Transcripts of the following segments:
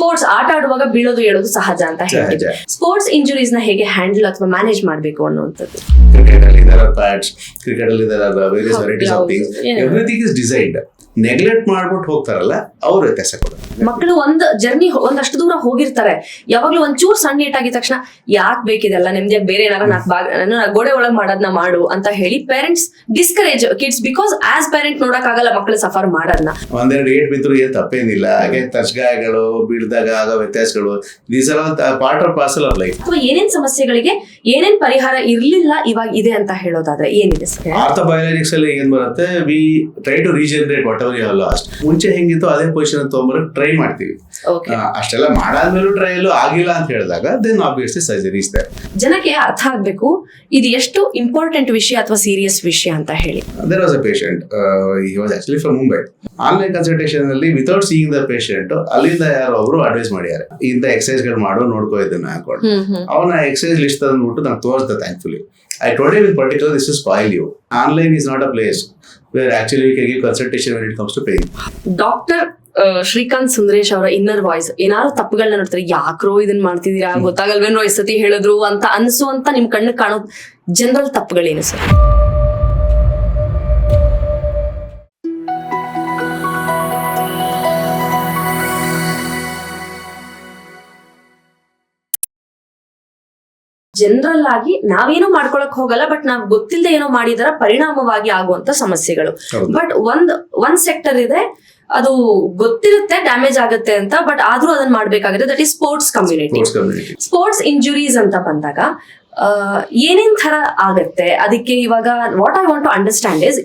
Sports ಆಟ ಆಡುವಾಗ ಬೀಳೋದು ಹೇಳೋದು ಸಹಜ ಅಂತ ಹೇಳಿದ್ರೆ ಸ್ಪೋರ್ಟ್ಸ್ ಇಂಜುರೀಸ್ನ ಹೇಗೆ ಹ್ಯಾಂಡಲ್ ಅಥವಾ ಮ್ಯಾನೇಜ್ ಮಾಡಬೇಕು ಅನ್ನುವಂಥದ್ದು. ಕ್ರಿಕೆಟ್ ಅಲ್ಲಿ ಪ್ಯಾಡ್ಸ್ ಕ್ರಿಕೆಟ್ ಅಲ್ಲಿ various varieties of things. Everything is designed neglect ಮಾಡ್ಬಿಟ್ಟು ಹೋಗ್ತಾರಲ್ಲ ಅವ್ರ ವ್ಯತ್ಯಾಸ ಕೊಡೋದು ಮಕ್ಕಳು ಒಂದ್ ಜರ್ನಿ ಒಂದಷ್ಟು ದೂರ ಹೋಗಿರ್ತಾರೆ. ಯಾವಾಗ್ಲೂ ಒಂಚೂರು ಸಣ್ಣ ಏಟ್ ಆಗಿದ ತಕ್ಷಣ ಯಾಕೆ ಬೇಕಿದೆಲ್ಲ ನಿಮ್ಗೆ ಬೇರೆ ಏನಾರ ನಾಕ್ ಭಾಗ ಗೋಡೆ ಒಳಗ್ ಮಾಡೋದ್ನ ಮಾಡು ಅಂತ ಹೇಳಿ parents discourage kids because as parent ನೋಡಕ್ ಆಗಲ್ಲ ಮಕ್ಕಳು ಸಫರ್ ಮಾಡೋದ್ನ. ಒಂದೆರಡು ಏಟ್ ಬಿದ್ರು ಏನ್ ತಪ್ಪೇನಿಲ್ಲ. ಹಾಗೆ ತರ್ಸ್ಗಾಯಗಳು ಬೀಳ್ದಾಗ ಆಗೋ ವ್ಯತ್ಯಾಸಗಳು. These are part of parcel of life ಅಥವಾ ಏನೇನ್ ಸಮಸ್ಯೆಗಳಿಗೆ ಏನೇನ್ ಪರಿಹಾರ ಇರ್ಲಿಲ್ಲ ಇವಾಗ ಇದೆ ಅಂತ ಹೇಳೋದಾದ್ರೆ ಏನಿದೆ ಆರ್ಥೋ ಬಯಾಲಜಿಕ್ಸ್ ಅಲ್ಲಿ ಏನ್ ಬರುತ್ತೆ we try to regenerate whatever you lost ಮುಂಚೆ ಹೆಂಗಿತ್ತು ಅದೇ ಪೊಸಿಷನ್ ತಗೊಂಬರಕ್ ಟ್ರೈ ಮಾಡ್ತೀವಿ. ಅಷ್ಟೆಲ್ಲ ಮಾಡಾದ್ಮೇಲೂ ಟ್ರಯಲ್ ಆಗಿಲ್ಲ ಅಂತ ಹೇಳಿದಾಗ ದೆನ್ ಆಬ್ವಿಯಸ್ಲಿ ಸರ್ಜರಿ ಇಸ್ ಜನಕ್ಕೆ ಅರ್ಥ ಆಗ್ಬೇಕು ಇದು ಎಷ್ಟು ಇಂಪಾರ್ಟೆಂಟ್ ವಿಷಯ ಅಥವಾ ಸೀರಿಯಸ್ ವಿಷಯ ಅಂತ ಹೇಳಿ. There was a patient he was actually from Mumbai online consultation ಅಲ್ಲಿ ವಿತೌಟ್ ಸೀಯಿಂಗ್ ದ ಪೇಷಂಟ್ ಅಲ್ಲಿಂದ ಯಾರೋ ಒಬ್ರು ಅಡ್ವೈಸ್ ಮಾಡ್ಯಾರ ಇಂತ ಎಕ್ಸರ್ಸೈಸ್ಗಳು ಮಾಡು ನೋಡ್ಕೋ ಇದನ್ನ ಹಾಕೊಂಡು. ಅವನ ಎಕ್ಸರ್ಸೈಸ್ ಲಿಸ್ಟ್ ತಂದ್ಬಿಟ್ಟು ನಂಗೆ ತೋರಿಸ್ದೆ thankfully I told with particular this is file you online is not a place where actually we can give consultation when it comes to paying doctor Srikanth Sundaresh ಅವರ ಇನ್ನರ್ ವಾಯ್ಸ್ ಏನಾದ್ರು ತಪ್ಪುಗಳನ್ನ ನೋಡ್ತಾರೆ? ಯಾಕ್ರೋ ಇದನ್ನ ಮಾಡ್ತಿದೀರಾ ಗೊತ್ತಾಗಲ್ವೇನೋ ಸತಿ ಹೇಳಿದ್ರು ಅಂತ ಅನ್ಸುವಂತ ನಿಮ್ ಕಣ್ಣು ಕಾಣೋ ಜನರಲ್ ತಪ್ಪುಗಳೇನು ಸರ್ ಜನರಲ್ ಆಗಿ ನಾವೇನು ಮಾಡ್ಕೊಳಕ್ ಹೋಗಲ್ಲ ಬಟ್ ನಾವ್ ಗೊತ್ತಿಲ್ಲದೆ ಏನೋ ಮಾಡಿದರ ಪರಿಣಾಮವಾಗಿ ಆಗುವಂತ ಸಮಸ್ಯೆಗಳು. ಬಟ್ ಒಂದ್ ಒಂದ್ ಸೆಕ್ಟರ್ ಇದೆ ಅದು ಗೊತ್ತಿರುತ್ತೆ ಡ್ಯಾಮೇಜ್ ಆಗುತ್ತೆ ಅಂತ ಬಟ್ ಆದ್ರೂ ಅದನ್ನ ಮಾಡ್ಬೇಕಾಗುತ್ತೆ. That is sports community sports injuries ಅಂತ ಬಂದಾಗ ಏನೇನ್ ತರ ಆಗತ್ತೆ? ಅದಕ್ಕೆ ಇವಾಗ what I want to understand is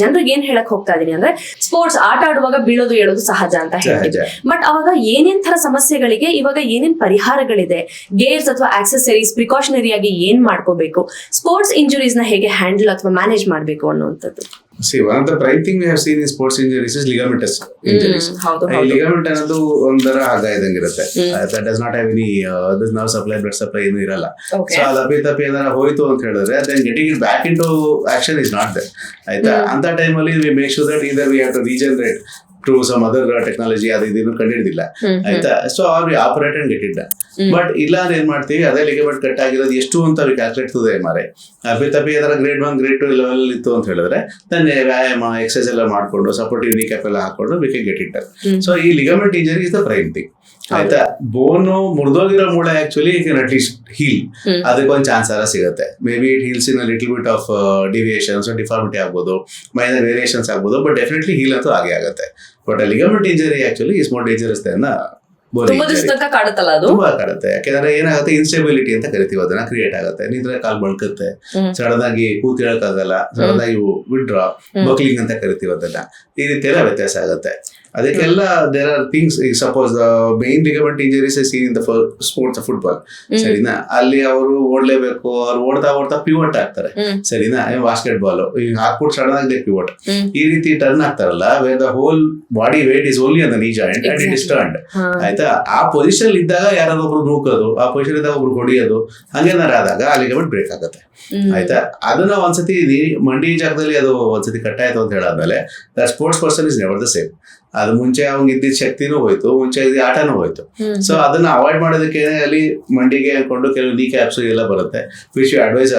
ಜನರಿಗೆ ಏನ್ ಹೇಳಕ್ ಹೋಗ್ತಾ ಇದೀನಿ ಅಂದ್ರೆ ಸ್ಪೋರ್ಟ್ಸ್ ಆಟ ಆಡುವಾಗ ಬೀಳೋದು ಹೇಳೋದು ಸಹಜ ಅಂತ ಹೇಳ್ತೀವಿ ಬಟ್ ಅವಾಗ ಏನೇನ್ ತರ ಸಮಸ್ಯೆಗಳಿಗೆ ಇವಾಗ ಏನೇನ್ ಪರಿಹಾರಗಳಿದೆ? ಗೇರ್ಸ್ ಅಥವಾ ಆಕ್ಸೆಸರೀಸ್ ಪ್ರಿಕಾಷನರಿ ಆಗಿ ಏನ್ ಮಾಡ್ಕೋಬೇಕು? ಸ್ಪೋರ್ಟ್ಸ್ ಇಂಜುರೀಸ್ನ ಹೇಗೆ ಹ್ಯಾಂಡಲ್ ಅಥವಾ ಮ್ಯಾನೇಜ್ ಮಾಡ್ಬೇಕು ಅನ್ನುವಂಥದ್ದು. See one of the prime thing we have seen in sports injuries is ligamentous injuries ligament ಅನ್ನೋದು ಒಂಥರ ಆಗ ಇದಂಗೆ ಇರುತ್ತೆ that does not have any this nerve supply blood supply ಏನು ಇರಲ್ಲ. ಸೊ ಅದು ಅಪಿ ತಪ್ಪಿ ಏನಾರ ಹೋಯ್ತು ಅಂತ ಹೇಳಿದ್ರೆ then getting it back into action is not the ಆಯ್ತಾ ಅಂತ ಟೈಮಲ್ಲಿ we make sure that either we have to regenerate to some other technology ಅದು ಇದನ್ನು ಕಂಡಿಡಿದಿಲ್ಲ ಆಯ್ತಾ? So we operate and get it but ಇಲ್ಲ ಅಂದ್ರೆ ಏನ್ ಮಾಡ್ತೀವಿ? ಅದೇ ಲಿಗಮೆಂಟ್ ಕಟ್ ಆಗಿರೋದು ಎಷ್ಟು ಅಂತ ಅವ್ರಿಗೆ ಕ್ಯಾಲ್ಕುಲೇಟ್ ಇದೆ ಮಾರೆ ಅಪ್ಪಿ ತಪ್ಪಿ ಅದರ grade one grade two level ಇತ್ತು ಅಂತ ಹೇಳಿದ್ರೆ ತನ್ನ ವ್ಯಾಯಾಮ ಎಕ್ಸರ್ಸೈಸ್ ಎಲ್ಲ ಮಾಡ್ಕೊಂಡು ಸಪೋರ್ಟಿವ್ ನೀ ಕ್ಯಾಪ್ ಎಲ್ಲ ಹಾಕೊಂಡು we can get it. So ಈ ligament injury is the prime thing bone ಮುರಿದೋಗಿರೋ ಮೂಳೆ actually can at least heal ಅದಕ್ಕೆ ಅದಕ್ಕೊಂದು ಚಾನ್ಸ್ ಆರ ಸಿಗುತ್ತೆ. Maybe it heals in little bit of deviations deformity ಆಗ್ಬೋದು. ಮೈನರ್ ವೇರಿಯೇಷನ್ಸ್ ಆಗ್ಬೋದು ಬಟ್ ಡೆಫಿನೆಟ್ಲಿ ಹೀಲ್ ಅಂತೂ ಆಗೇ ಆಗುತ್ತೆ. But ligament injury actually is more dangerous than ಕಾಡುತ್ತಲ್ಲ ಅದು? ತುಂಬಾ ಕಾಡುತ್ತೆ. ಯಾಕಂದ್ರೆ ಏನಾಗುತ್ತೆ ಇನ್ಸ್ಟೆಬಿಲಿಟಿ ಅಂತ ಕರಿತೀವಿ ಅದನ್ನ ಕ್ರಿಯೇಟ್ ಆಗುತ್ತೆ. ನಿಂತ್ರೆ ಕಾಲ್ ಬಳಕುತ್ತೆ. ಸಡನ್ ಆಗಿ ಕೂತ್ ಹೇಳಕ್ಕಾಗಲ್ಲ ಸಡನ್ ಆಗಿ ವಿಡ್ರಾ ಬಕ್ಲಿಂಗ್ ಅಂತ ಕರಿತೀವಿ ಅದನ್ನ. ಈ ರೀತಿ ಎಲ್ಲ ವ್ಯತ್ಯಾಸ ಆಗುತ್ತೆ. ಅದಕ್ಕೆಲ್ಲ ದೇರ್ ಆರ್ ಥಿಂಗ್ಸ್ ಈಗ suppose main ligament injuries seen in the sports football. ಸರಿನಾ? ಅಲ್ಲಿ ಅವರು ಓಡ್ಲೇಬೇಕು ಅವ್ರು ಓಡ್ತಾ ಓಡ್ತಾ ಪಿವಟ್ ಆಗ್ತಾರೆ. ಸರಿನಾ? ಬಾಸ್ಕೆಟ್ ಬಾಲ್ ಈಗ ಹಾಕ್ಬಿಟ್ಟು ಸಡನ್ ಆಗಿದೆ ಪಿವಟ್. ಈ ರೀತಿ turn ಆಗ್ತಾರಲ್ಲ where the whole body weight is only on knee joint and it is turn turned. ಆಯ್ತಾ? ಆ ಪೊಸಿಷನ್ ಇದ್ದಾಗ ಯಾರಾದ್ರೂ ಒಬ್ರು ನೂಕೋದು ಆ ಪೊಸಿಷನ್ ಇದ್ದಾಗ ಒಬ್ರು ಹೊಡಿಯೋದು ಹಂಗೇನಾರ ಆದಾಗ ಆ ಲಿಗಮೆಂಟ್ ಬ್ರೇಕ್ ಆಗುತ್ತೆ. ಆಯ್ತಾ? ಅದನ್ನ ಒಂದ್ಸತಿ ಮಂಡಿ ಜಾಗದಲ್ಲಿ ಅದು ಒಂದ್ಸತಿ ಕಟ್ಟಾಯ್ತು ಅಂತ ಹೇಳಾದ್ಮೇಲೆ sports person is never the same ಅದು ಮುಂಚೆ ಅವ್ನಿಗೆ ಇದ್ದಿದ್ದ ಶಕ್ತಿನೂ ಹೋಯ್ತು ಮುಂಚೆ ಇದ್ದ ಆಟನೂ ಹೋಯ್ತು. ಸೊ ಅದನ್ನ ಅವಾಯ್ಡ್ ಮಾಡೋದಕ್ಕೆ ಅಲ್ಲಿ ಮಂಡಿಗೆ ಹಾಕೊಂಡು ಕೆಲವು ನೀ ಕ್ಯಾಪ್ಸ್ ಎಲ್ಲ ಬರುತ್ತೆ. Wish you advise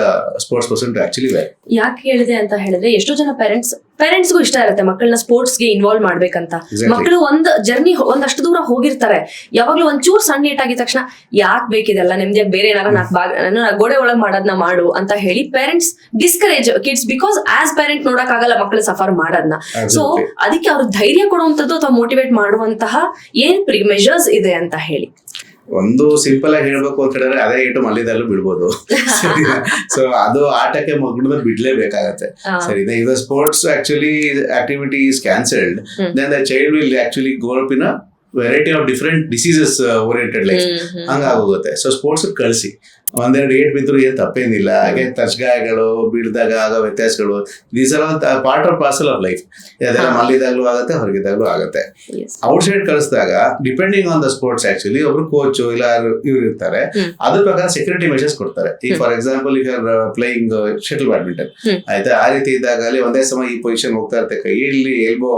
sports person to actually ಯಾಕೆ ಹೇಳಿದೆ ಅಂತ ಹೇಳಿದ್ರೆ ಎಷ್ಟೋ ಜನ ಪೇರೆಂಟ್ಸ್ ಪೇರೆಂಟ್ಸ್ಗೂ ಇಷ್ಟ ಇರುತ್ತೆ ಮಕ್ಕಳನ್ನ ಸ್ಪೋರ್ಟ್ಸ್ಗೆ ಇನ್ವಾಲ್ವ್ ಮಾಡ್ಬೇಕಂತ. ಮಕ್ಕಳು ಒಂದ್ ಜರ್ನಿ ಒಂದಷ್ಟು ದೂರ ಹೋಗಿರ್ತಾರೆ ಯಾವಾಗ್ಲೂ ಒಂಚೂರು ಸಣ್ಣ ಏಟ್ ಆಗಿದ ತಕ್ಷಣ ಯಾಕೆ ಬೇಕಿದೆಲ್ಲ ನೆಮ್ಮದಿಯಾಗಿ ಬೇರೆ ಏನಾರ ನಾನು ಗೋಡೆ ಒಳಗ್ ಮಾಡೋದ್ನ ಮಾಡು ಅಂತ ಹೇಳಿ parents discourage kids because as parent ನೋಡಕ್ ಆಗಲ್ಲ ಮಕ್ಕಳು ಸಫರ್ ಮಾಡೋದ್ನ ಸೊ. ಅದಕ್ಕೆ ಅವ್ರ ಧೈರ್ಯ ಕೊಡುವಂತದ್ದು ಅಥವಾ ಮೋಟಿವೇಟ್ ಮಾಡುವಂತಹ ಏನ್ ಪ್ರಿ ಮೆಷರ್ಸ್ ಇದೆ ಅಂತ ಹೇಳಿ ಒಂದು ಸಿಂಪಲ್ ಆಗಿ ಹೇಳ್ಬೇಕು ಅಂತ ಹೇಳಿದ್ರೆ ಅದೇ ಏಟು ಮಲ್ಲಿದಲ್ಲೂ ಬಿಡ್ಬೋದು. ಸೊ ಅದು ಆಟಕ್ಕೆ ಮಗುನ ಬಿಡ್ಲೇಬೇಕಾಗತ್ತೆ. ಸರಿ ಇದು sports actually activity is cancelled then the child will actually gulp in variety of different diseases oriented life. ಹಂಗಾಗೋಗುತ್ತೆ. So sports ಕಳಿಸಿ. ಒಂದೆರಡು ಏಟ್ ಬಿದ್ರು ಏನು ತಪ್ಪೇನಿಲ್ಲ. ಹಾಗೆ ತರ್ಚ್ಗಾಯಗಳು ಬೀಳ್ದಾಗ ಆಗೋ ವ್ಯತ್ಯಾಸಗಳು these are part of parcel of life ಅದೆಲ್ಲ ಮಲ್ಲಿದಾಗಲೂ ಆಗುತ್ತೆ ಹೊರಗಿದಾಗ್ಲೂ ಆಗುತ್ತೆ. Outside outside ಕಳಿಸಿದಾಗ depending on the sports actually ಒಬ್ರು ಕೋಚ್ ಇಲ್ಲ ಇವ್ರು ಇರ್ತಾರೆ. ಅದ್ರ ಪ್ರಕಾರ ಸೆಕ್ಯೂರಿಟಿ ಮೆಷರ್ಸ್ ಕೊಡ್ತಾರೆ. ಈಗ. ಫಾರ್ ಎಕ್ಸಾಂಪಲ್ ಈಗ ಪ್ಲೇಯಿಂಗ್ ಶಟಲ್ ಬ್ಯಾಡ್ಮಿಂಟನ್. ಆಯ್ತಾ? ಆ ರೀತಿ ಇದ್ದಾಗ ಅಲ್ಲಿ ಒಂದೇ ಸಮ ಈ ಪೊಸಿಷನ್ ಹೋಗ್ತಾ ಇರುತ್ತೆ ಕೈ ಇಲ್ಲಿ ಎಲ್ಬೋ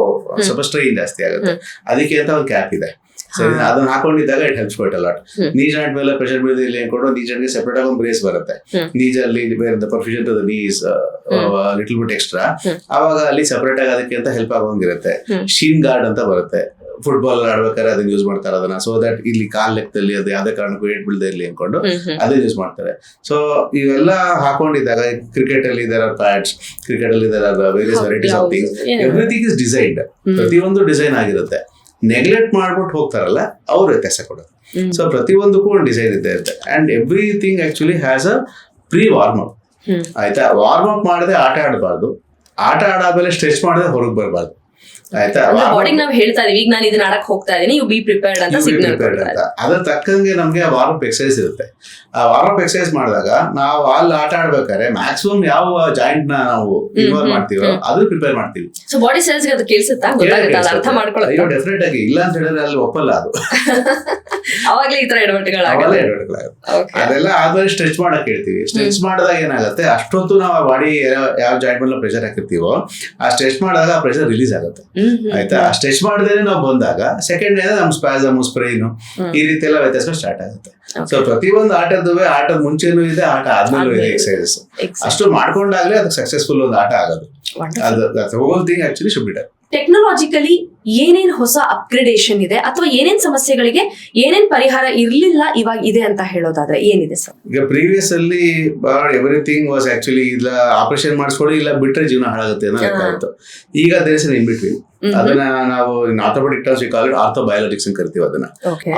ಸ್ವಲ್ಪ ಸ್ಟ್ರೈನ್ ಜಾಸ್ತಿ ಆಗುತ್ತೆ. ಅದಕ್ಕೆ ಅಂತ ಒಂದು ಕ್ಯಾಪ್ ಇದೆ. ಸರಿ ಅದನ್ನ ಹಾಕೊಂಡಿದ್ದಾಗ ಇಟ್ ಹೆಲ್ಪ್ಸ್ ಕೊಟ್ ಅಲಾಟ್ ನೀ ಜಾಯಿಂಟ್ ಮೇಲೆ ಪ್ರೆಷರ್ ಬೀಳದೆ ಇಲ್ಲಿ ಅನ್ಕೊಂಡು ನೀ ಜಾಯಿಂಟ್ಗೆ ಸೆಪರೇಟ್ ಆಗಿ ಒಂದು ಬ್ರೇಸ್ ಬರುತ್ತೆ. ನೀಜಲ್ಲಿ ಬೇರೆ perfusion to the knees little bit extra. ಅವಾಗ ಅಲ್ಲಿ ಸೆಪರೇಟ್ ಆಗಿ ಅದಕ್ಕೆ ಅಂತ ಹೆಲ್ಪ್ ಆಗೋಂಗಿರುತ್ತೆ ಶೀನ್ ಗಾರ್ಡ್ ಅಂತ ಬರುತ್ತೆ. ಫುಟ್ಬಾಲ್ ಆಡ್ಬೇಕಾದ್ರೆ ಅದನ್ನ ಯೂಸ್ ಮಾಡ್ತಾರೆ ಅದನ್ನ. ಸೊ ದಟ್ ಇಲ್ಲಿ ಕಾಲ್ ಲೆಕ್ಕದಲ್ಲಿ ಅದು ಯಾವ್ದೇ ಕಾರಣಕ್ಕೂ ಏಟ್ ಬೀಳದೆ ಇರಲಿ ಅನ್ಕೊಂಡು ಅದನ್ನ ಯೂಸ್ ಮಾಡ್ತಾರೆ. ಸೊ ಇವೆಲ್ಲ ಹಾಕೊಂಡಿದ್ದಾಗ ಕ್ರಿಕೆಟ್ ಅಲ್ಲಿ ಇದರ ಪ್ಯಾಟ್ಸ್ ಕ್ರಿಕೆಟ್ ಅಲ್ಲಿ ಇದರ various varieties of things everything is designed ಪ್ರತಿಯೊಂದು ಡಿಸೈನ್ ಆಗಿರುತ್ತೆ. ನೆಗ್ಲೆಕ್ಟ್ ಮಾಡ್ಬಿಟ್ಟು ಹೋಗ್ತಾರಲ್ಲ ಅವ್ರ ವ್ಯತ್ಯಾಸ ಕೊಡೋದು. ಸೊ ಪ್ರತಿಯೊಂದಕ್ಕೂ ಒಂದು ಡಿಸೈನ್ ಇದ್ದೇ ಇರುತ್ತೆ. And everything actually has a pre warm up. ಆಯ್ತಾ? ವಾರ್ಮ್ ಅಪ್ ಮಾಡದೆ ಆಟ ಆಡಬಾರ್ದು. ಆಟ ಆಡಾದ್ಮೇಲೆ ಸ್ಟ್ರೆಚ್ ಮಾಡದೆ ಹೊರಗೆ ಬರಬಾರ್ದು. ಬಾಡಿಗೆ ನಾವ್ ಹೇಳ್ತಾ ಇದೀವಿ ಈಗ ನಾನು ಇದನ್ನ ಆಡಕ್ ಹೋಗ್ತಾ ಇದೀನಿ ಯು ಬಿ ಪ್ರಿಪೇರ್ಡ್ ಅಂತ ಸಿಗ್ನಲ್ ಅದ್ರ ತಕ್ಕಂಗೆ ನಮ್ಗೆ ವಾರ್ಮ್ ಅಪ್ ಎಕ್ಸರ್ಸೈಸ್ ಇರುತ್ತೆ. ಆ ವಾರ್ಮ್ ಅಪ್ ಎಕ್ಸರ್ಸೈಸ್ ಮಾಡಿದಾಗ ನಾವು ಅಲ್ಲಿ ಆಟ ಆಡ್ಬೇಕಾದ್ರೆ ಮ್ಯಾಕ್ಸಿಮಮ್ ಯಾವ ಜಾಯಿಂಟ್ನ ನಾವು ಇನ್ವಾಲ್ವ್ ಮಾಡ್ತೀವೋ ಅದ್ರ ಪ್ರಿಪೇರ್ ಮಾಡ್ತೀವಿ. ಸೊ ಬಾಡಿ ಸೆಲ್ಸ್ಗೆ ಅದು ಕೇಳಿಸುತ್ತಾ? ಗೊತ್ತಾಗುತ್ತೆ ಅರ್ಥ ಮಾಡ್ಕೊಳ್ಳೋದು ಡೆಫಿನೆಟ್ ಆಗಿ ಇಲ್ಲ ಅಂತ ಹೇಳಿದ್ರೆ ಅಲ್ಲಿ ಒಪ್ಪಲ್ಲ ಅದು. ಅವಾಗ್ಲೇ ಈ ತರ ಎಡವಟ್ಟುಗಳಾಗಲ್ಲ ಅದೆಲ್ಲ ಆದ್ಮೇಲೆ ಸ್ಟ್ರೆಚ್ ಮಾಡಕ್ ಹೇಳ್ತೀವಿ. ಸ್ಟ್ರೆಚ್ ಮಾಡಿದಾಗ ಏನಾಗುತ್ತೆ ಅಷ್ಟೊಂದು ನಾವು ಆ ಬಾಡಿ ಯಾವ ಜಾಯಿಂಟ್ ಮೇಲೆ ಪ್ರೆಷರ್ ಹಾಕಿರ್ತೀವೋ ಆ ಸ್ಟ್ರೆಚ್ ಮಾಡಿದಾಗ ಆ ಪ್ರೆಷರ್ ರಿಲೀಸ್ ಆಗುತ್ತೆ. ಆಯ್ತಾ? ಆ ಸ್ಟ್ರೆಚ್ ಮಾಡಿದ್ರೆ ನಾವು ಬಂದಾಗ ಸೆಕೆಂಡ್ ಡೇ ನಮ್ ನಮ್ಮ ಸ್ಪ್ರೈನು ಈ ರೀತಿ ಎಲ್ಲ ವ್ಯತ್ಯಾಸ ಸ್ಟಾರ್ಟ್ ಆಗುತ್ತೆ. ಸೊ ಪ್ರತಿಯೊಂದು ಆಟದ್ದು ಆಟದ ಮುಂಚೆನೂ ಇದೆ ಆಟ ಆದ್ಮೇಲೂ ಇದೆ ಎಕ್ಸಸೈಸಸ್ ಎಕ್ಸರ್ಸೈಸ್ ಅಷ್ಟು ಮಾಡ್ಕೊಂಡಾಗ್ಲೇ ಅದಕ್ಕೆ ಸಕ್ಸಸ್ಫುಲ್ ಒಂದು ಆಟ ಆಗೋದು. ಅದು whole thing actually should be done technologically ಏನೇನ್ ಹೊಸ ಅಪ್ಗ್ರೇಡೇಷನ್ ಇದೆ ಅಥವಾ ಏನೇನ್ ಸಮಸ್ಯೆಗಳಿಗೆ ಏನೇನ್ ಪರಿಹಾರ ಇರ್ಲಿಲ್ಲ ಇವಾಗ ಇದೆ ಅಂತ ಹೇಳೋದಾದ್ರೆ ಏನಿದೆ ಸರ್? ಈಗ ಪ್ರೀವಿಯಸ್ ಅಲ್ಲಿ ಎವ್ರಿಥಿಂಗ್ ವಾಸ್ ಆಕ್ಚುಲಿ ಇಲ್ಲ ಆಪರೇಷನ್ ಮಾಡಿಸ್ಕೊಳ್ಳಿ ಇಲ್ಲ ಬಿಟ್ರೆ ಜೀವನ ಹಾಳಾಗುತ್ತೆ ಅನ್ನೋ ಈಗ ದೇರ್ ಇನ್ ಬಿಟ್ವೀನ್ ಅದನ್ನ ನಾವು orthopaedic terms call ortho biologics ಅಂತ ಕರಿತೀವಿ ಅದನ್ನ.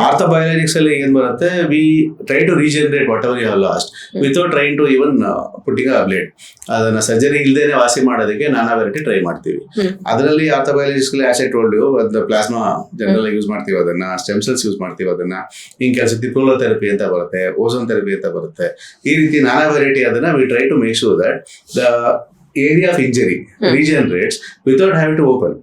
ಆರ್ಥೋ ಬಯಾಲಜಿಕ್ಸ್ ಅಲ್ಲಿ ಏನ್ ಬರುತ್ತೆ we try to regenerate whatever you have lost without trying to even putting a blade ಅದನ್ನ ಸರ್ಜರಿ ಇಲ್ದೇನೆ ವಾಸಿ ಮಾಡೋದಕ್ಕೆ ನಾನಾ ವೆರೈಟಿ ಟ್ರೈ ಮಾಡ್ತೀವಿ. ಅದರಲ್ಲಿ ಆರ್ಥೋ ಆರ್ಥೋ ಅಲ್ಲಿ ಆಸೆ ಟೋಲ್ಡ್ ಯು ಒಂದು ಪ್ಲಾಸ್ಮಾ ಜನರಲ್ ಯೂಸ್ ಮಾಡ್ತೀವಿ ಅದನ್ನ ಸ್ಟೆಮ್ ಸೆಲ್ಸ್ ಯೂಸ್ ಮಾಡ್ತೀವಿ ಅದನ್ನ. ಇನ್ ಕೆಲಸ ತಿಪ್ರೋಲೋ ಥೆರಪಿ ಅಂತ ಬರುತ್ತೆ ಓಝೋನ್ ಥೆರಪಿ ಅಂತ ಬರುತ್ತೆ. ಈ ರೀತಿ ನಾನಾ ವೆರೈಟಿ ಅದನ್ನ we try to make sure that the area of injury regenerates without have to open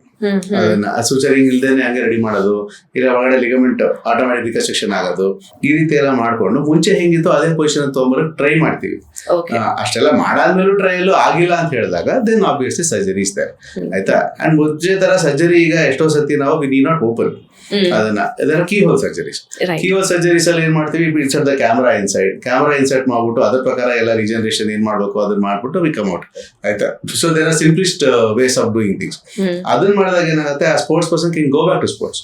ಅದನ್ನ ಸೂಚರಿಂಗ್ ಇಲ್ದೇನೆ ಹಂಗೆ ರೆಡಿ ಮಾಡೋದು, ಇಲ್ಲ ಒಳಗಡೆ ಲಿಗಮೆಂಟ್ ಆಟೋಮ್ಯಾಟಿಕ್ ರಿಕನ್ಸ್ಟ್ರಕ್ಷನ್ ಆಗೋದು, ಈ ರೀತಿ ಎಲ್ಲ ಮಾಡ್ಕೊಂಡು ಮುಂಚೆ ಹೆಂಗಿತ್ತು ಅದೇ ಪೊಸಿಷನ್ ತೊಗೊಂಬರಕ್ ಟ್ರೈ ಮಾಡ್ತೀವಿ. ಅಷ್ಟೆಲ್ಲ ಮಾಡಾದ್ಮೇಲೂ ಟ್ರಯಲ್ ಆಗಿಲ್ಲ ಅಂತ ಹೇಳಿದಾಗ then obviously surgery is there. ಆಯ್ತಾ? ಅಂಡ್ ಮುಂಚೆ ತರ ಸರ್ಜರಿ ಈಗ ಎಷ್ಟೋ ಸತಿ ನಾವು ವಿ ನೀ ನಾಟ್ ಓಪನ್ ಅದನ್ನ ಇದರ keyhole surgeries right keyhole surgeries ಅಲ್ಲಿ ಏನ್ ಮಾಡ್ತೀವಿ? Insert the camera inside camera insert ಮಾಡ್ಬಿಟ್ಟು ಅದ್ರ ಪ್ರಕಾರ ಎಲ್ಲ ರಿಜನರೇಷನ್ ಏನ್ ಮಾಡ್ಬೇಕು ಅದನ್ನ ಮಾಡ್ಬಿಟ್ಟು ವಿ ಕಮ್ ಔಟ್ ಆಯ್ತಾ? So there are simplest ways of doing things ಅದನ್ನ ಮಾಡಿದಾಗ ಏನಾಗುತ್ತೆ? ಆ sports person can go back to sports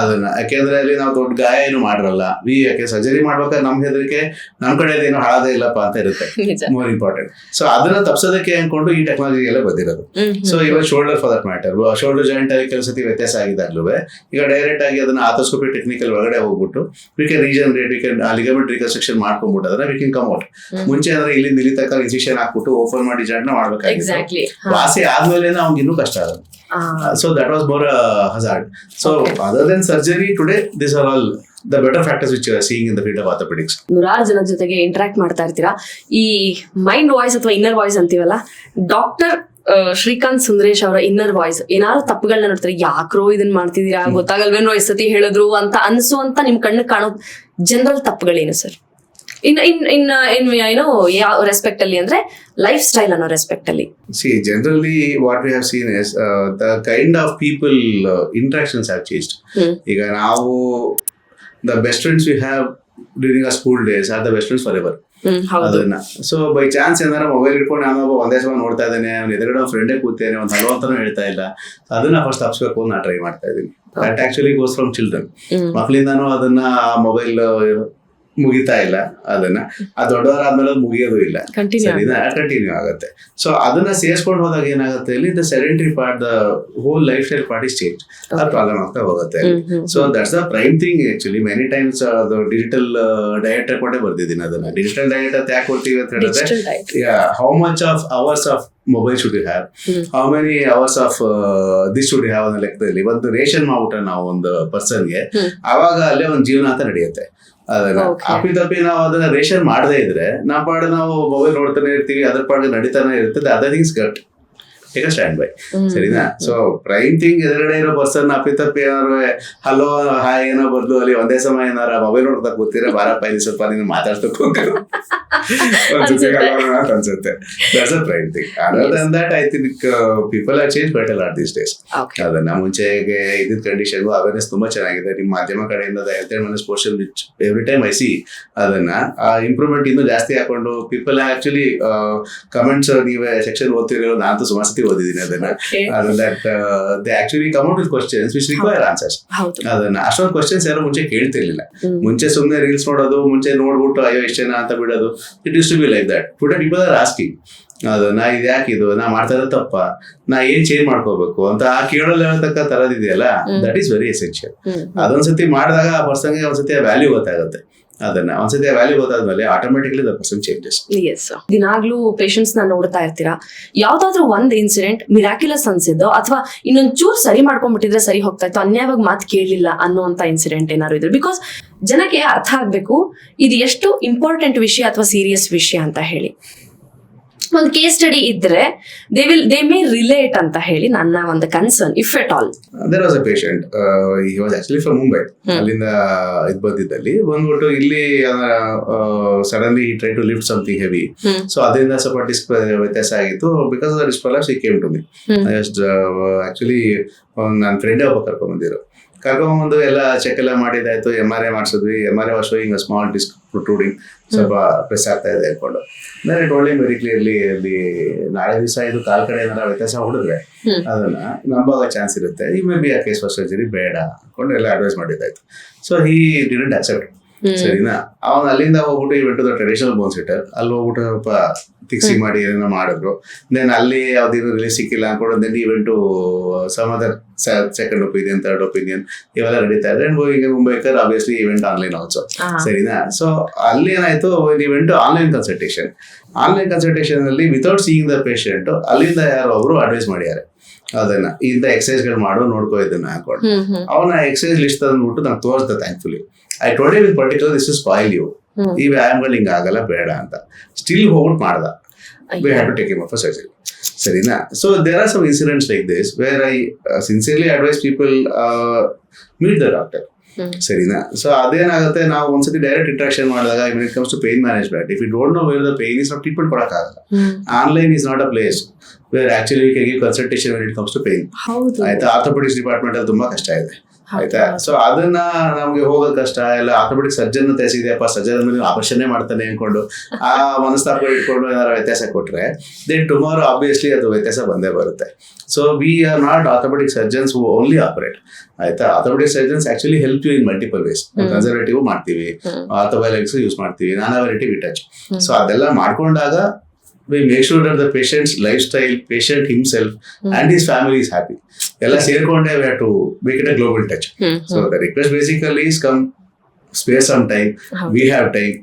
ಅದನ್ನ ಯಾಕೆಂದ್ರೆ ಅಲ್ಲಿ ನಾವು ದೊಡ್ಡ ಗಾಯ ಏನು ಮಾಡಿರಲ್ಲ. ವಿ ಯಾಕೆ ಸರ್ಜರಿ ಮಾಡ್ಬೇಕಾದ್ರೆ ನಮ್ ಹೆದರಿಕೆ ನಮ್ ಕಡೆ ಏನು ಹಾಳದೇ ಇಲ್ಲಪ್ಪ ಅಂತ ಇರುತ್ತೆ. ಮೋರ್ ಇಂಪಾರ್ಟೆಂಟ್ ಸೊ ಅದನ್ನ ತಪ್ಸೋದಕ್ಕೆ ಅನ್ಕೊಂಡು ಈ ಟೆಕ್ನಾಲಜಿ ಎಲ್ಲ ಬಂದಿರೋದು. ಸೊ ಇವಾಗ even shoulder for that matter shoulder joint ಆಗಿ ಕೆಲವು ಸತಿ ವ್ಯತ್ಯಾಸ ಆಗಿದಾಗ್ಲೂ ಈಗ ಡೈರೆಕ್ಟ್ ಆಗಿ ಅದನ್ನ ಆಥೋಸ್ಕೋಪಿ ಟೆಕ್ನಿಕಲ್ ಒಳಗಡೆ ಹೋಗ್ಬಿಟ್ಟು we can regenerate we can ligament reconstruction ಮಾಡ್ಕೊಂಡ್ಬಿಟ್ಟು ಅದನ್ನ ವಿ ಕ್ಯಾನ್ ಕಮ್ ಔಟ್. ಮುಂಚೆ ಅಂದ್ರೆ ಇಲ್ಲಿ ನಿಲಿ ತಕ್ಕ ಇನ್ಸಿಷನ್ ಹಾಕ್ಬಿಟ್ಟು ಓಪನ್ ಮಾಡಿ ಜಾಯಿಂಟ್ನ ಮಾಡ್ಬೇಕಾಗಿತ್ತು. ವಾಸಿ ಆದ್ಮೇಲೆ ಅವ್ನಿಗೆ ಇನ್ನೂ ಕಷ್ಟ ಆಗುತ್ತೆ. So that was more hazard so. Other than surgery today this are all the better factors which seeing in the field of ನೂರಾರು ಜನರ ಜೊತೆಗೆ ಇಂಟರಾಕ್ಟ್ ಮಾಡ್ತಾ ಇರ್ತೀರಾ? ಈ ಮೈಂಡ್ ವಾಯ್ಸ್ ಅಥವಾ ಇನ್ನರ್ ವಾಯ್ಸ್ ಅಂತೀವಲ್ಲ ಡಾಕ್ಟರ್ ಶ್ರೀಕಾಂತ್ ಸುಂದರೇಶ್ ಅವರ ಇನ್ನರ್ ವಾಯ್ಸ್ ಏನಾದ್ರು ತಪ್ಪುಗಳನ್ನ ನೋಡ್ತಾರೆ? ಯಾಕ್ರೋ ಇದನ್ನ ಮಾಡ್ತಿದೀರಾ ಗೊತ್ತಾಗಲ್ವೇನೋ ಸತಿ ಹೇಳಿದ್ರು ಅಂತ ಅನ್ಸುವಂತ ನಿಮ್ ಕಣ್ಣು ಕಾಣೋ ಜನರಲ್ ತಪ್ಪುಗಳೇನು ಸರ್? ಇನ್ ಇನ್ ಇನ್ ಇನ್ ಏನೋ ಯಾವ ರೆಸ್ಪೆಕ್ಟ್ ಅಲ್ಲಿ ಅಂದ್ರೆ ಲೈಫ್ ಸ್ಟೈಲ್ ಅನ್ನೋ ರೆಸ್ಪೆಕ್ಟ್ ಅಲ್ಲಿ. See generally what we have seen is the kind of people interactions have. Hmm. ಈಗ ನಾವು the best friends we have during a school days are the best friends forever ಅದನ್ನ. So by chance ಏನಾರ mobile ಇಟ್ಕೊಂಡು ನಾನೊಬ್ಬ ಒಂದೇ ಸಲ ನೋಡ್ತಾ ಇದ್ದೇನೆ ಅವ್ನ ಎದುರುಗಡೆ ಅವ್ನ ಫ್ರೆಂಡೇ ಕೂತೇನೆ ಒಂದು ಹಲೋ ಅಂತಾನು ಹೇಳ್ತಾ ಇಲ್ಲ. ಅದನ್ನ ಫಸ್ಟ್ ತಪ್ಸ್ಬೇಕು ಅಂತ ನಾ ಟ್ರೈ ಮಾಡ್ತಾ ಇದ್ದೀನಿ. That actually goes from children ಮಕ್ಕಳಿಂದಾನು ಅದನ್ನ ಮೊಬೈಲ್ ಮುಗಿತಾ ಇಲ್ಲ ಅದನ್ನ. ಆ ದೊಡ್ಡವರಾದ್ಮೇಲೆ ಮುಗಿಯೋದು ಇಲ್ಲ. ಕಂಟಿನ್ಯೂ ಸರಿನಾ ಕಂಟಿನ್ಯೂ ಆಗುತ್ತೆ. ಸೊ ಅದನ್ನ ಸೇರಿಸ್ಕೊಂಡು ಹೋದಾಗ ಏನಾಗುತ್ತೆ? ಇಲ್ಲಿ the sedentary part the whole lifestyle part is change ಅದು ಪ್ರಾಬ್ಲಮ್ ಆಗ್ತಾ ಹೋಗುತ್ತೆ so that's the prime thing actually many times ಅದು ಡಿಜಿಟಲ್ ಡಯಟ್ ಕೊಟ್ಟೆ ಬರ್ದಿದ್ದೀನಿ ಅದನ್ನ. ಡಿಜಿಟಲ್ ಡಯಟ್ ಅಂತ ಯಾಕೆ ಕೊಡ್ತೀವಿ ಅಂತ ಹೇಳಿದ್ರೆ how much of hours of mobile should you have how many hours of this should have ಅನ್ನೋ ಲೆಕ್ಕದಲ್ಲಿ ಒಂದು ರೇಷನ್ ಮಾಡ್ಬಿಟ್ರೆ ನಾವು ಒಂದು ಪರ್ಸನ್ಗೆ ಗೆ. ಅವಾಗ ಅಲ್ಲೇ ಒಂದು ಜೀವನ ಅಂತ ನಡೆಯುತ್ತೆ. ಅದನ್ನ Okay. ಅಪ್ಪಿ ತಪ್ಪಿ ನಾವು ಅದನ್ನ ರೇಷನ್ ಮಾಡದೇ ಇದ್ರೆ ನಮ್ಮ ಪಾಡು ನಾವು ಮೊಬೈಲ್ ನೋಡ್ತಾನೆ ಇರ್ತೀವಿ ಅದ್ರ ಪಾಡು ನಡೀತಾನೆ ಇರ್ತದೆ. Other things got a standby. ಸರಿನಾ? ಸೊ ಪ್ರೈಮ್ ಥಿಂಗ್ ಎದುರುಗಡೆ ಇರೋ ಪರ್ಸನ್ ಅಪ್ಪಿತಪ್ಪಿ ಏನಾರು ಹಲೋ ಹಾಯ್ ಏನೋ ಬರ್ದು ಅಲ್ಲಿ ಒಂದೇ ಸಮಯ ಏನಾರ ಮೊಬೈಲ್ ನೋಡ್ತಾ ಕೂತಿರ ಬಾರಪ್ಪ ಇಲ್ಲಿ ಸ್ವಲ್ಪ ನೀನು ಮಾತಾಡ್ಬೇಕು ಅನ್ಸುತ್ತೆ. That's a prime thing other than that I think people are change better are this days. ಅದನ್ನ ಮುಂಚೆಗೆ ಇದ್ರ ಕಂಡೀಷನ್ ಅವೇರ್ನೆಸ್ ತುಂಬಾ ಚೆನ್ನಾಗಿದೆ. ನಿಮ್ಮ ಮಾಧ್ಯಮ ಕಡೆಯಿಂದ health and wellness portion which every time I see ಅದನ್ನ ಆ ಇಂಪ್ರೂವ್ಮೆಂಟ್ ಇನ್ನೂ ಜಾಸ್ತಿ ಹಾಕೊಂಡು ಪೀಪಲ್ ಆಕ್ಚುಲಿ ಕಮೆಂಟ್ಸ್ ನೀವೇ ಸೆಕ್ಷನ್ ಓದ್ತಿರೋ ನಾನು ಸುಮಾರು ಸತಿ ಓದಿದ್ದೀನಿ ಅದನ್ನ. That they actually come out with questions which require answers ಅದನ್ನ ಅಷ್ಟೊಂದು ಕ್ವಶನ್ಸ್ ಯಾರು ಮುಂಚೆ ಕೇಳ್ತಿರ್ಲಿಲ್ಲ. ಮುಂಚೆ ಸುಮ್ಮನೆ ರೀಲ್ಸ್ ನೋಡೋದು ಮುಂಚೆ ನೋಡ್ಬಿಟ್ಟು ಅಯ್ಯೋ ಇಷ್ಟೇನಾ ಅಂತ ಬಿಡೋದು. It used to be like that today people are asking ಅದು ನಾ ಇದು ಯಾಕೆ ಇದು? ನಾ ಮಾಡ್ತಾ ಇರೋ ತಪ್ಪ. ನಾ ಏನ್ ಚೇಂಜ್ ಮಾಡ್ಕೋಬೇಕು? ಅಂತ ಆ ಕೇಳಲ್ಲ ಹೇಳ್ತಕ್ಕ ತರದಿದೆಯಲ್ಲ. That is very essential hmm. ಅದೊಂದ್ಸತಿ ಮಾಡಿದಾಗ ಆ ಪರ್ಸನ್ಗೆ ಒಂದ್ಸತಿ ಆ ವ್ಯಾಲ್ಯೂ ಗೊತ್ತಾಗುತ್ತೆ. ಅದನ್ನ ಒಂದ್ಸತಿ value ಗೊತ್ತಾದ್ಮೇಲೆ automatically the person changes as ದಿನಾಗ್ಲೂ ಪೇಷಂಟ್ಸ್ನ ನೋಡ್ತಾ ಇರ್ತೀರಾ? ಯಾವ್ದಾದ್ರು ಒಂದ್ ಇನ್ಸಿಡೆಂಟ್ ಮಿರಾಕ್ಯುಲಸ್ ಅನ್ಸಿದ್ದು, ಅಥವಾ ಇನ್ನೊಂದ್ ಚೂರ್ ಸರಿ ಮಾಡ್ಕೊಂಡ್ಬಿಟ್ಟಿದ್ರೆ ಸರಿ ಹೋಗ್ತಾ ಇತ್ತು, ಅನ್ಯಾಯವಾಗಿ ಮಾತು ಕೇಳಲಿಲ್ಲ ಅನ್ನೋಂತ ಇನ್ಸಿಡೆಂಟ್ ಏನಾದ್ರು ಇದ್ರು. ಬಿಕಾಸ್ ಜನಕ್ಕೆ ಅರ್ಥ ಆಗ್ಬೇಕು, ಇದು ಎಷ್ಟು ಇಂಪಾರ್ಟೆಂಟ್ ವಿಷಯ ಅಥವಾ ಸೀರಿಯಸ್ ವಿಷಯ ಅಂತ ಹೇಳಿ. ಒಂದು ಕೇಸ್ ಸ್ಟಡಿ ಇದ್ರೆ they will they may relate ಅಂತ ಹೇಳಿ ನನ್ನ ಒಂದು concern if at all there was a patient ಈ ವಾಸ್ ಆಕ್ಚುಲಿ ಫ್ರಮ್ ಮುಂಬೈ ಅಲ್ಲಿಂದ ಇದು ಬಂದಿದ್ದಲ್ಲಿ. ಬಂದ್ಬಿಟ್ಟು ಇಲ್ಲಿ suddenly try to lift something heavy. So ಅದರಿಂದ ಸ್ವಲ್ಪ ಡಿಸ್ ವ್ಯತ್ಯಾಸ ಆಗಿತ್ತು. ಬಿಕಾಸ್ ಆಫ್ ಡಿಸ್ಪಲಾಪ್ಸ್ ಈ ಕೇಮ್ ಟು ಮಿ. ಆಕ್ಚುಲಿ ನನ್ನ ಫ್ರೆಂಡೇ ಒಬ್ಬ ಕರ್ಕೊಂಡ್ ಬಂದಿರು ಕರ್ಕೊಂಬಂದು ಎಲ್ಲ ಚೆಕ್ ಎಲ್ಲ ಮಾಡಿದಾಯ್ತು M R I ಮಾಡಿಸಿದ್ವಿ. M R I was showing small disc protruding ಸ್ವಲ್ಪ ಪ್ರೆಸ್ ಆಗ್ತಾ ಇದೆ ಅನ್ಕೊಂಡು. ನಾನು ಟೋಲ್ ವೆರಿ ಕ್ಲಿಯರ್ಲಿ ಅಲ್ಲಿ ನಾಳೆ ದಿವಸ ಇದು ಕಾಲ್ ಕಡೆ ಏನಾರ ವ್ಯತ್ಯಾಸ ಹೊಡೆದ್ರೆ ಅದನ್ನ ನಂಬಾಗ ಚಾನ್ಸ್ ಇರುತ್ತೆ. ಈ ಮೇ ಬಿ ಆ ಕೇಸ್ ಫಾರ್ ಸರ್ಜರಿ ಬೇಡ ಅನ್ಕೊಂಡು ಎಲ್ಲ ಅಡ್ವೈಸ್ ಮಾಡಿದ್ದಾಯ್ತು. ಸೊ ಹಿ ಡಿಡೆಂಟ್ ಅಕ್ಸೆಪ್ಟ್ ಸರಿನಾ? ಅವನ್ ಅಲ್ಲಿಂದ ಹೋಗ್ಬಿಟ್ಟು ಇವೆಂಟ್ ಟ್ರೆಡಿಷನಲ್ ಬೋನ್ ಸೆಟರ್ ಅಲ್ಲಿ ಹೋಗ್ಬಿಟ್ಟು ಸ್ವಲ್ಪ ತಿಕ್ಸಿ ಮಾಡಿ ಏನೋ ಮಾಡಿದ್ರು. ದೆನ್ ಅಲ್ಲಿ ಯಾವ್ದೇನು ರಿಲೀಸ್ ಸಿಕ್ಕಿಲ್ಲ ಅನ್ಕೊಂಡು then even some other second opinion third opinion ಇವೆಲ್ಲ ನಡೀತಾ ಇದೆ. And going Mumbaikar obviously even online also ಸರಿನಾ? ಸೊ ಅಲ್ಲಿ ಏನಾಯ್ತು even online consultation online consultation ಅಲ್ಲಿ ವಿತೌಟ್ ಸೀಯಿಂಗ್ ದ ಪೇಷಂಟ್ ಅಲ್ಲಿಂದ ಯಾರೋ ಒಬ್ರು ಅಡ್ವೈಸ್ ಮಾಡ್ಯಾರೆ ಅದನ್ನ ಇಂಥ ಎಕ್ಸಸೈಸ್ಗಳು ಮಾಡು ನೋಡ್ಕೋ ಇದನ್ನ ಹಾಕೊಂಡು ಅವನ ಎಕ್ಸಸೈಸ್ ಲಿಸ್ಟ್ ತಂದ್ಬಿಟ್ಟು ನಂಗೆ ತೋರಿಸ್ದೆ thankfully I told with particular this is coil you. ಈ ವ್ಯಾಯಾಮಗಳು ಹಿಂಗೆ ಆಗಲ್ಲ ಬೇಡ ಅಂತ. ಸ್ಟಿಲ್ ಹೋಗ್ಬಿಟ್ಟು ಮಾಡ್ದ. We have to take him first surgery ಸರಿನಾ? So there are some incidents like this where I sincerely advise people meet the doctor. ಸರಿನಾ? ಸೊ ಅದೇನಾಗುತ್ತೆ ನಾವು ಒಂದ್ಸತಿ ಡೈರೆಕ್ಟ್ ಇಂಟ್ರಾಕ್ಷನ್ ಮಾಡಿದಾಗ in it comes to pain management if you don't know where the pain is treatment ಕೊಡೋಕ್ಕಾಗಲ್ಲ. Online is not a place where actually we can give consultation when it comes to pain ಆಯ್ತಾ? Orthopaedics department ಅಲ್ಲಿ ತುಂಬಾ ಕಷ್ಟ ಇದೆ. ಆಯ್ತಾ? So ಅದನ್ನ ನಮ್ಗೆ ಹೋಗೋದ್ ಕಷ್ಟ. ಎಲ್ಲ ಆಟೋಮೆಟಿಕ್ ಸರ್ಜನ್ ತೆಸಿದೆಯಪ್ಪ ಸರ್ಜನ್ ಮೇಲೆ ಆಪರೇಷನ್ ಮಾಡ್ತಾನೆ ಅನ್ಕೊಂಡು ಆ ಮನಸ್ತಾಪ ಇಟ್ಕೊಂಡು ಏನಾರ ವ್ಯತ್ಯಾಸ ಕೊಟ್ರೆ ದೆನ್ ಟುಮಾರೋ ಆಬ್ವಿಯಸ್ಲಿ ಅದು ವ್ಯತ್ಯಾಸ ಬಂದೇ ಬರುತ್ತೆ. So we are not orthopaedic surgeons only operate ಆಯ್ತಾ? Orthopaedic surgeons actually help you in multiple ways conservative ಮಾಡ್ತೀವಿ. ಆರ್ಥೋಬಯಾಲಜಿಕ್ಸ್ ಯೂಸ್ ಮಾಡ್ತೀವಿ ನಾನಾ ವೆರೈಟಿ ವಿಟಚ್. ಸೊ ಅದೆಲ್ಲ ಮಾಡ್ಕೊಂಡಾಗ we make sure that the patient's lifestyle patient himself hmm. And his family is happy ಎಲ್ಲ ಸೇರ್ಕೊಂಡೆ we to make it a global touch hmm so the request basically is come on time. We have time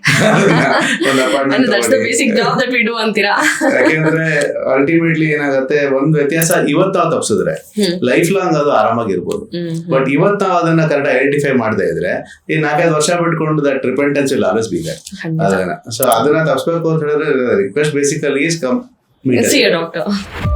ಯಾಕೆಂದ್ರೆ ultimately ಏನಾಗುತ್ತೆ ಒಂದ್ ವ್ಯತ್ಯಾಸ ಇವತ್ತು ತಪ್ಸಿದ್ರೆ life long ಅದು ಆರಾಮಾಗಿರ್ಬೋದು. But ಇವತ್ತು ಅದನ್ನ correct identify ಮಾಡದೇ ಇದ್ರೆ ಈ ನಾಲ್ಕೈದು ವರ್ಷ ಬಿಟ್ಕೊಂಡು ದಟ್ ರಿಪೆಂಟೆನ್ಸ್ ಇಲ್ಲ ಆಲ್ವೇಸ್ ಬಿ ದಟ್ ಅದನ್ನ. ಸೊ ಅದನ್ನ ತಪ್ಸ್ಬೇಕು ಅಂತ ಹೇಳಿದ್ರೆ request basically is come doctor.